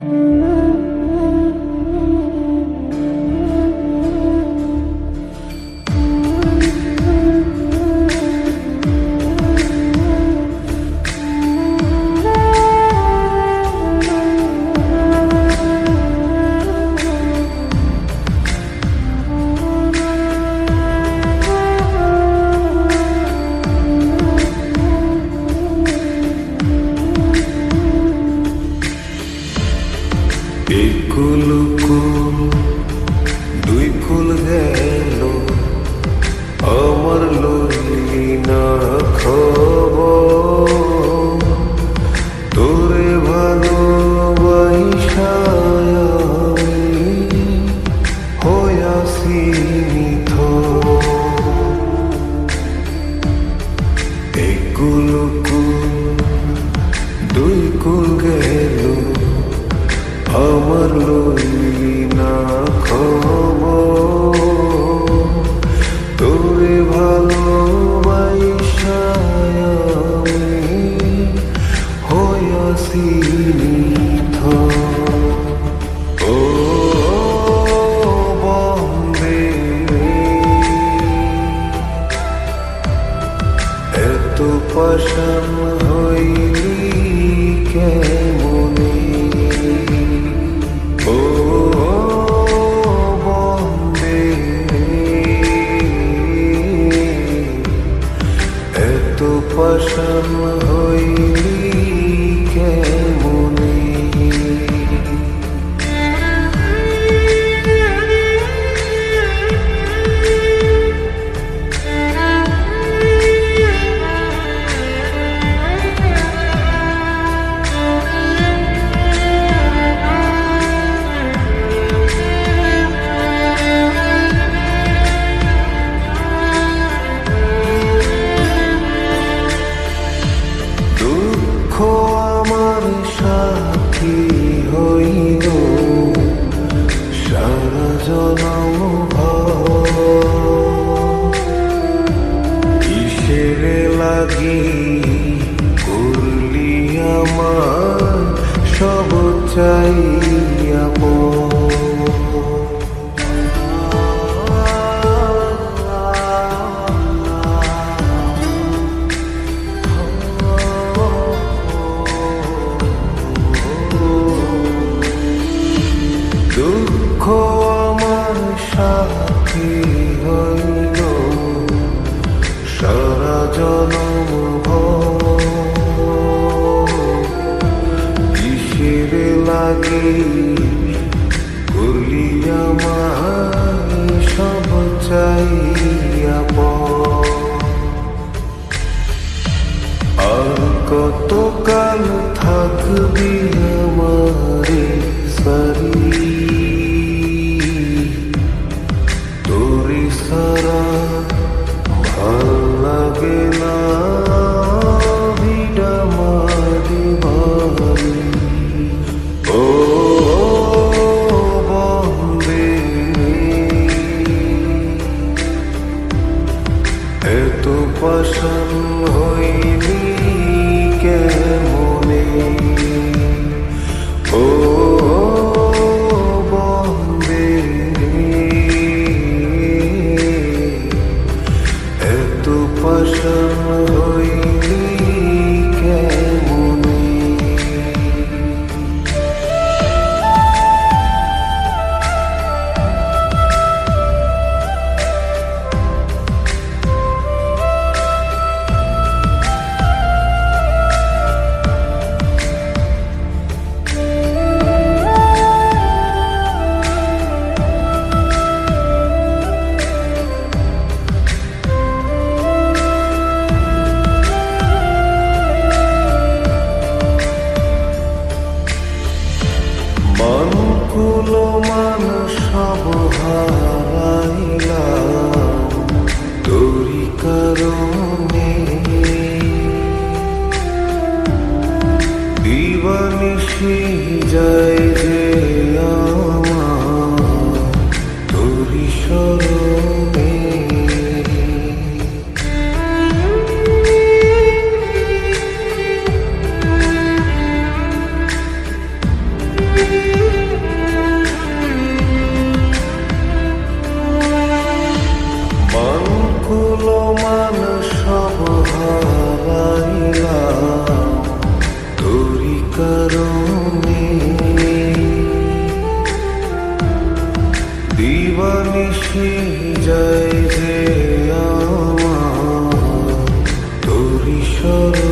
thank mm -hmm. you গেল আমার লইলি না খব তোরে ভালো আমি হয়াসি নিথ এত again. Amen. উপাসন হইলি কেন মানুষ সব হারাইলাম। তোরি কারণে দিবানিশি যায় যে সুখী জয় যে আমা তোরি সর